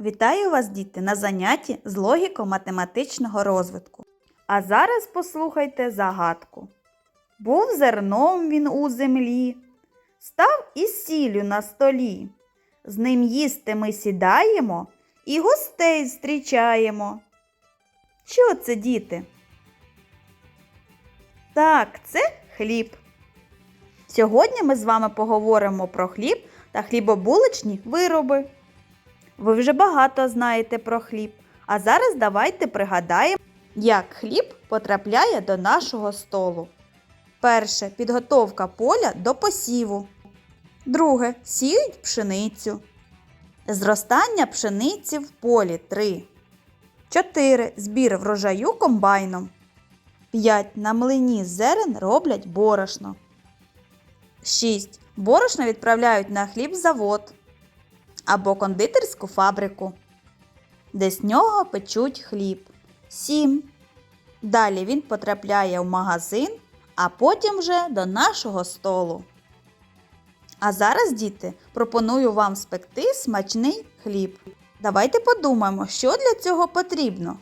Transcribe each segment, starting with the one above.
Вітаю вас, діти, на занятті з логіко-математичного розвитку. А зараз послухайте загадку. Був зерном він у землі, став із сіллю на столі. З ним їсти ми сідаємо і гостей зустрічаємо. Що це, діти? Так, це хліб. Сьогодні ми з вами поговоримо про хліб та хлібобулочні вироби. Ви вже багато знаєте про хліб, а зараз давайте пригадаємо, як хліб потрапляє до нашого столу. Перше підготовка поля до посіву. Друге сіють пшеницю. Зростання пшениці в полі 3. 4. Збір врожаю комбайном. 5. На млині зерен роблять борошно. 6. Борошно відправляють на хлібзавод або кондитерську фабрику, де з нього печуть хліб. 7. Далі він потрапляє в магазин, а потім вже до нашого столу. А зараз, діти, пропоную вам спекти смачний хліб. Давайте подумаємо, що для цього потрібно.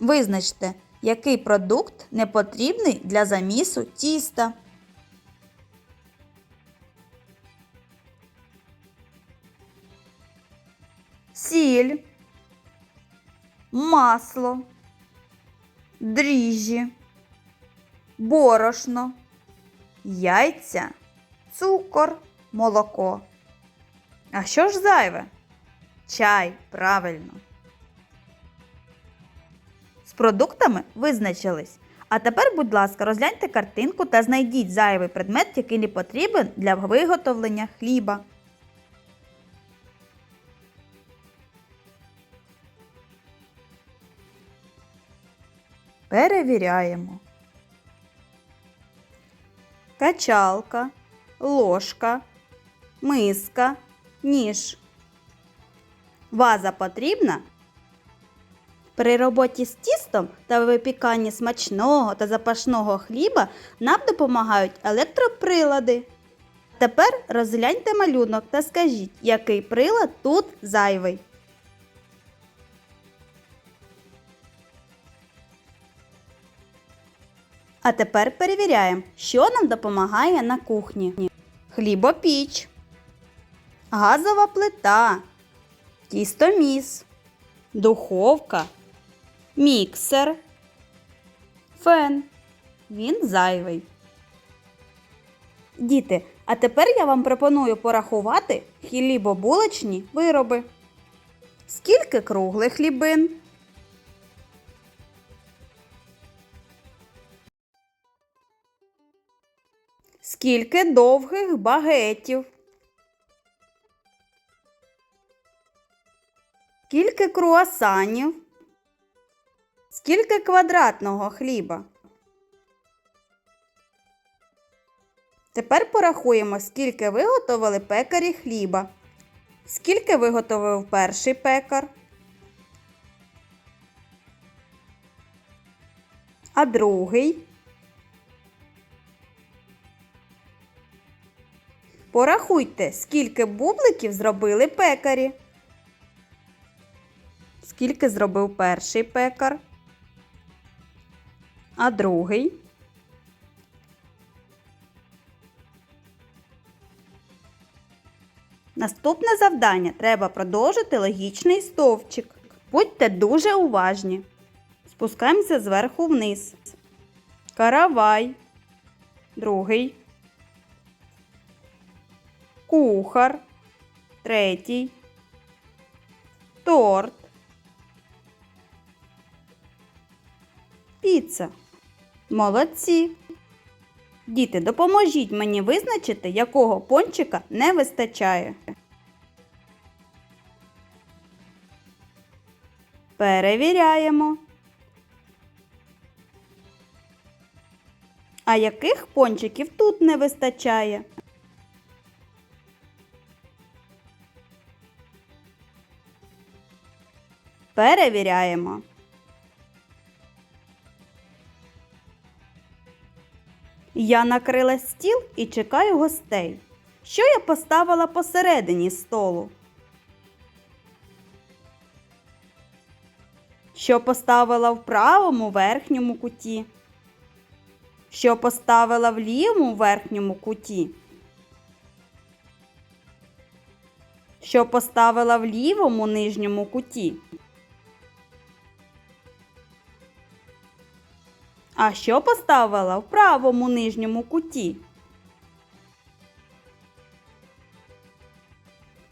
Визначте, який продукт не потрібний для замісу тіста. Сіль, масло, дріжджі, борошно, яйця, цукор, молоко. А що ж зайве? Чай, правильно. З продуктами визначились. А тепер, будь ласка, розгляньте картинку та знайдіть зайвий предмет, який не потрібен для виготовлення хліба. Перевіряємо. Качалка, ложка, миска, ніж. Ваза потрібна? При роботі з тістом та випіканні смачного та запашного хліба нам допомагають електроприлади. Тепер розгляньте малюнок та скажіть, який прилад тут зайвий. А тепер перевіряємо, що нам допомагає на кухні. Хлібопіч, газова плита, тістоміс, духовка, міксер, фен. Він зайвий. Діти, а тепер я вам пропоную порахувати хлібобулочні вироби. Скільки круглих хлібин? Скільки довгих багетів? Скільки круасанів? Скільки квадратного хліба? Тепер порахуємо, скільки виготовили пекарі хліба. Скільки виготовив перший пекар? А другий? Порахуйте, скільки бубликів зробили пекарі. Скільки зробив перший пекар? А другий? Наступне завдання треба продовжити логічний стовпчик. Будьте дуже уважні. Спускаємося зверху вниз. Каравай. Другий. Кухар. Третій. Торт. Піца. Молодці. Діти, допоможіть мені визначити, якого пончика не вистачає. Перевіряємо. А яких пончиків тут не вистачає? Перевіряємо. Я накрила стіл і чекаю гостей. Що я поставила посередині столу? Що поставила в правому верхньому куті? Що поставила в лівому верхньому куті? Що поставила в лівому нижньому куті? А що поставила в правому нижньому куті?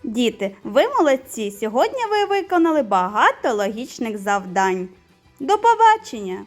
Діти, ви молодці! Сьогодні ви виконали багато логічних завдань. До побачення!